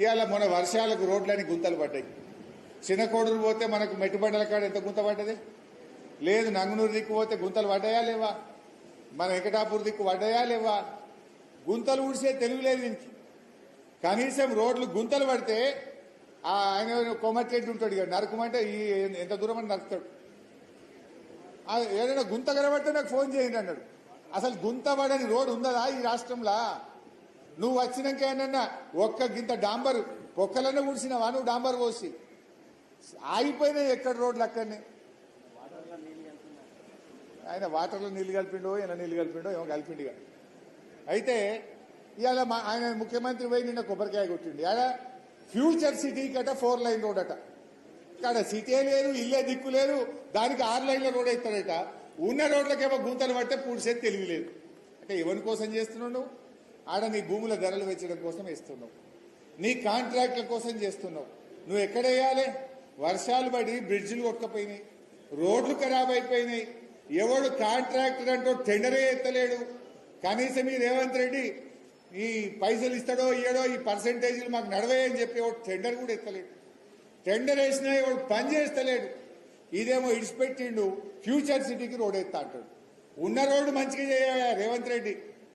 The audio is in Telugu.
ఇవాళ మన వర్షాలకు రోడ్లని గుంతలు పడ్డాయి. చిన్నకోడూరు పోతే మనకు మెట్టుబండల కాడ ఎంత గుంత పడ్డది? లేదు నంగునూరు దిక్కు పోతే గుంతలు పడ్డాయా లేవా? మన వెంకటాపూర్ దిక్కు పడ్డాయా లేవా? గుంతలు ఊడిసే తెలివి లేదు దీనికి. కనీసం రోడ్లు గుంతలు పడితే ఆయన కొమ్మట్టెడ్డి ఉంటాడు ఇక నరకమంటే ఈ ఎంత దూరం అని నరుకుతాడు. ఏదైనా గుంత కనబడితే నాకు ఫోన్ చేయండి అన్నాడు. అసలు గుంత పడని రోడ్ ఉందా ఈ రాష్ట్రంలో? నువ్వు వచ్చినాక ఏమన్నా ఒక్క గింత డాంబర్ ఒక్కలన్నా ఊడ్చినావా? నువ్వు డాంబర్ పోసి. ఆగిపోయినాయి ఎక్కడ రోడ్లు అక్కడనే? ఆయన వాటర్లో నీళ్ళు కలిపిండో ఈయన నీళ్ళు కలిపిండో ఏమో కలిపిండిగా అయితే ఇవాళ మా ఆయన ముఖ్యమంత్రి పోయి నిన్న కొబ్బరికాయ కొట్టిండు. ఇవాళ ఫ్యూచర్ సిటీ కట ఫోర్ లైన్ రోడ్ అట ఇక్కడ సిటీ లేదు ఇల్లే దిక్కు లేదు దానికి ఆరు లైన్ల రోడ్ అవుతాడట ఉన్న రోడ్లకేమో గుంతలు పడితే పూడిసేది తెలివి లేదు. అంటే ఎవరి కోసం చేస్తున్నావు నువ్వు? ఆడ నీ భూముల ధరలు పెంచడం కోసం వేస్తున్నావు. నీ కాంట్రాక్ట్ల కోసం చేస్తున్నావు. నువ్వు ఎక్కడ వేయాలి? వర్షాలు పడి బ్రిడ్జిలు కొట్టకపోయినాయి. రోడ్లు ఖరాబ్ అయిపోయినాయి. ఎవడు కాంట్రాక్టర్ అంటూ టెండరే ఎత్తలేడు. కనీసం ఈ రేవంత్ రెడ్డి ఈ పైసలు ఇస్తాడో ఇయ్యడో ఈ పర్సంటేజీలు మాకు నడవే అని చెప్పి ఎవడు టెండర్ కూడా ఎత్తలేడు. టెండర్ వేసినా ఎవడు పని చేస్తలేడు. ఇదేమో ఇడిచిపెట్టిండు ఫ్యూచర్ సిటీకి రోడ్ ఎత్తా అంటాడు. ఉన్న రోడ్డు మంచిగా చేయాలి రేవంత్ రెడ్డి?